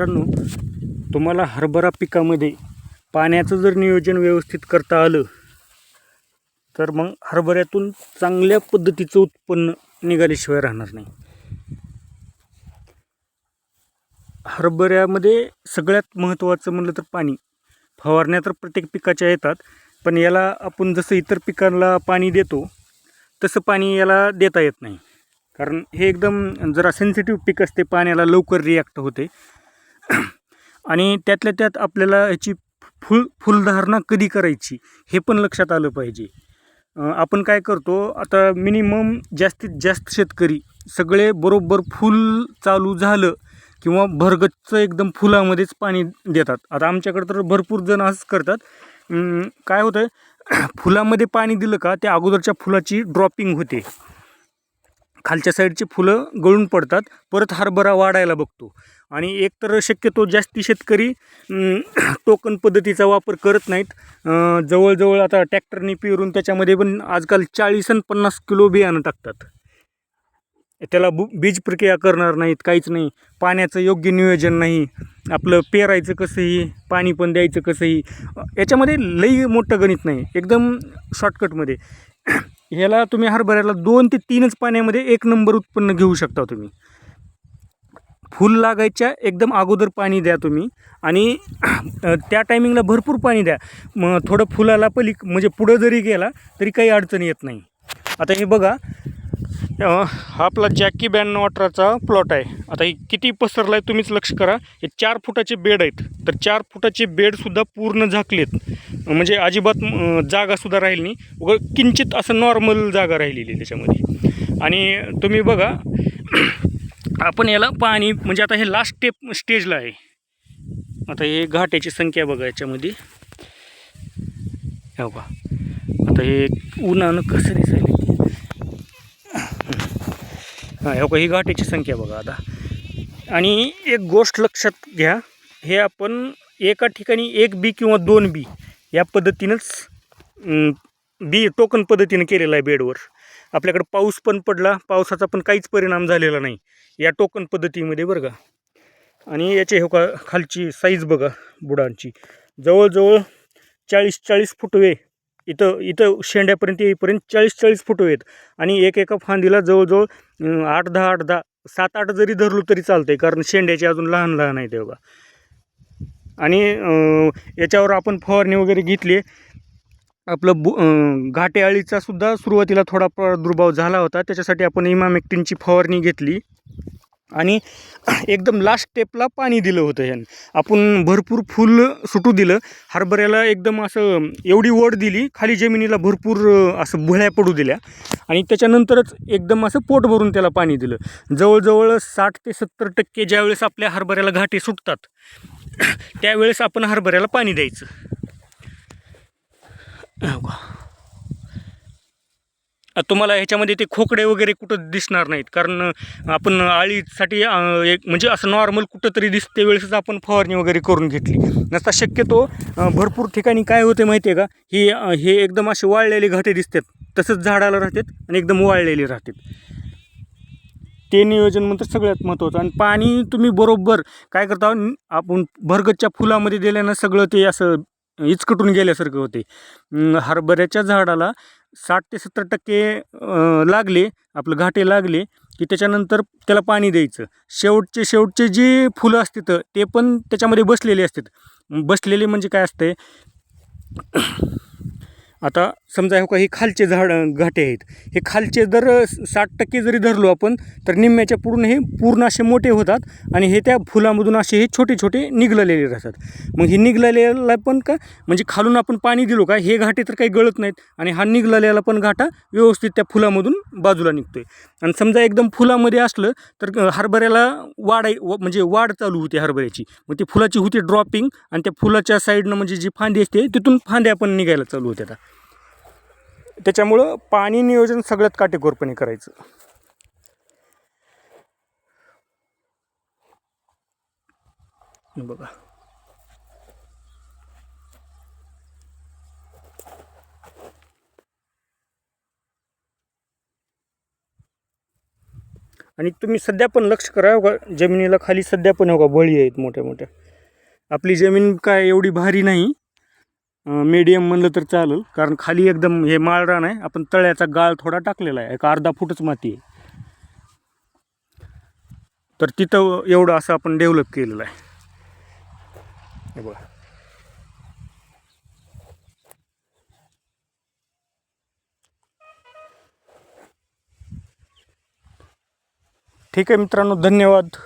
मित्रांनो तुम्हाला हरभरा पिकामध्ये पाण्याचं जर नियोजन व्यवस्थित करता आलं तर मग हरभऱ्यातून चांगल्या पद्धतीचं उत्पन्न निघाल्याशिवाय राहणार नाही. हरभऱ्यामध्ये सगळ्यात महत्त्वाचं म्हणलं तर पाणी. फवारण्या तर प्रत्येक पिकाच्या येतात पण याला आपण जसं इतर पिकांना पाणी देतो तसं पाणी याला देता येत नाही. कारण हे एकदम जरा सेन्सिटिव्ह पीक असते पाण्याला लवकर रिॲक्ट होते. आणि त्यातल्या त्यात आपल्याला याची फुल फुलधारणा कधी करायची हे पण लक्षात आलं पाहिजे. आपण काय करतो आता मिनिमम जास्तीत जास्त शेतकरी सगळे बरोबर फुल चालू झालं किंवा भरगच्च एकदम फुलामध्येच पाणी देतात. आता आमच्याकडे तर भरपूर जण असंच करतात. काय होतं फुलामध्ये पाणी दिलं का त्या अगोदरच्या फुलाची ड्रॉपिंग होते. खालच्या साईडची फुलं गळून पडतात परत हरभरा वाढायला बघतो. आणि एकतर शक्यतो जास्ती शेतकरी टोकन पद्धतीचा वापर करत नाहीत. जवळजवळ आता टॅक्टरने पेरून त्याच्यामध्ये पण आजकाल चाळीस आणि पन्नास किलो बियाणं टाकतात. त्याला बु बीज प्रक्रिया करणार नाहीत काहीच नाही. पाण्याचं योग्य नियोजन नाही. आपलं पेरायचं कसंही पाणी पण द्यायचं कसंही. याच्यामध्ये लई मोठं गणित नाही. एकदम शॉर्टकटमध्ये ह्याला तुम्ही हरभऱ्याला दोन ते तीनच पाण्यामध्ये एक नंबर उत्पन्न घेऊ शकता तुम्ही. फुल लागायच्या एकदम अगोदर पाणी द्या तुम्ही. आणि त्या टायमिंगला भरपूर पाणी द्या. मग थोडं फुलाला पली म्हणजे पुढं जरी गेला तरी काही अडचण येत नाही. आता हे बघा हा आपला जॅकी बॅन वॉटरचा प्लॉट आहे. आता हे किती पसरला आहे तुम्हीच लक्ष करा. हे चार फुटाचे बेड आहेत. तर चार फुटाचे बेडसुद्धा पूर्ण झाकलेत. म्हणजे अजिबात जागासुद्धा राहील नाही. व किंचित असं नॉर्मल जागा राहिलेली त्याच्यामध्ये. आणि तुम्ही बघा आपण याला पाणी म्हणजे आता हे लास्ट स्टेप स्टेजला आहे. आता हे घाट्याची संख्या बघा याच्यामध्ये. हो का आता हे उन्हानं कसं दिसायला हां हो का ही घाट्याची संख्या बघा आता. आणि एक गोष्ट लक्षात घ्या हे आपण एका ठिकाणी एक बी किंवा दोन बी या पद्धतीनंच बी टोकन पद्धतीनं केलेलं आहे बेडवर. आपल्याकडं पाऊस पण पडला पावसाचा पण काहीच परिणाम झालेला नाही. या टोकन पद्धतीमध्ये बरं का. आणि याचे हो का खालची साईज बघा बुडांची. जवळजवळ चाळीस चाळीस फुटवे इथं इथं शेंड्यापर्यंत येईपर्यंत चाळीस चाळीस फुटवे आहेत. आणि एक एका फांदीला जवळजवळ आठ दहा आठ दहा सात आठ जरी धरलो तरी चालतं आहे कारण शेंड्याचे अजून लहान लहान आहेत बघा. आणि याच्यावर आपण फवारणी वगैरे घेतली आपलं बु घाटे अळीचा सुद्धा सुरुवातीला थोडा प्रादुर्भाव झाला होता. त्याच्यासाठी आपण इमामेक्टिनची फवारणी घेतली. आणि एकदम लास्ट स्टेपला पाणी दिलं होतं ह्यानं. आपण भरपूर फुल सुटू दिलं. हरभऱ्याला एकदम असं एवढी वड दिली खाली जमिनीला भरपूर असं भुळ्या पडू दिल्या. आणि त्याच्यानंतरच एकदम असं पोट भरून त्याला पाणी दिलं. जवळजवळ साठ ते सत्तर टक्के ज्यावेळेस आपल्या हरभऱ्याला घाटे सुटतात त्यावेळेस आपण हरभऱ्याला पाणी द्यायचं. तुम्हाला ह्याच्यामध्ये ते खोकडे वगैरे कुठं दिसणार नाहीत? कारण आपण आळीसाठी एक म्हणजे असं नॉर्मल कुठं तरी दिसते वेळेसच आपण फवारणी वगैरे करून घेतली. नसता शक्यतो भरपूर ठिकाणी काय होते माहिती आहे का? ही हे एकदम असे वाळलेले घाटे दिसतात. तसंच झाडाला राहतात आणि एकदम वाळलेले राहतात. ते नियोजन म्हणतात सगळ्यात महत्त्वाचं आणि पाणी तुम्ही बरोबर काय करता? आपण भरगतच्या फुलामध्ये दिल्यानं सगळं ते असं इचकटून गेल्यासारखं होते. हरभऱ्याच्या झाडाला साठ ते सत्तर टक्के लागले आपलं घाटे लागले की त्याच्यानंतर त्याला पाणी द्यायचं. शेवटचे शेवटचे जे फुलं असतात ते पण त्याच्यामध्ये बसलेले असतात. बसलेले म्हणजे काय असते आता समजा हो का हे खालचे झाड घाटे आहेत. हे खालचे जर साठ टक्के जरी धरलो आपण तर निम्म्याच्या पूर्ण हे पूर्ण असे मोठे होतात आणि हे त्या फुलामधून असे हे छोटे छोटे निघलेले राहतात. मग हे निघलेल्याला पण का म्हणजे खालून आपण पाणी दिलो का हे घाटे तर काही गळत नाहीत आणि हा निघलेल्याला पण घाटा व्यवस्थित त्या फुलामधून बाजूला निघतो आहे आणि समजा एकदम फुलामध्ये असलं तर हरभऱ्याला वाढाय व- म्हणजे वाढ चालू होते हरभऱ्याची. मग ती फुलाची होती ड्रॉपिंग आणि त्या फुलाच्या साईडनं म्हणजे जी फांदी असते तिथून फांद्या पण निघायला चालू होत्या. त्याच्यामुळं पाणी नियोजन सगळ्यात काटेकोरपणे करायचं. बघा. आणि तुम्ही सध्या पण लक्ष करा हो का जमिनीला खाली सध्या पण हो का बळी आहेत मोठ्या मोठ्या आपली जमीन काय एवढी भारी नाही मीडियम म्हणलं तर चालेल. कारण खाली एकदम हे माळरान आहे. आपण तळ्याचा गाळ थोडा टाकलेला आहे. एक अर्धा फूटच माती आहे. तर तिथं एवढं असं आपण डेव्हलप केलेलं आहे. हे बघा. ठीक आहे मित्रांनो धन्यवाद.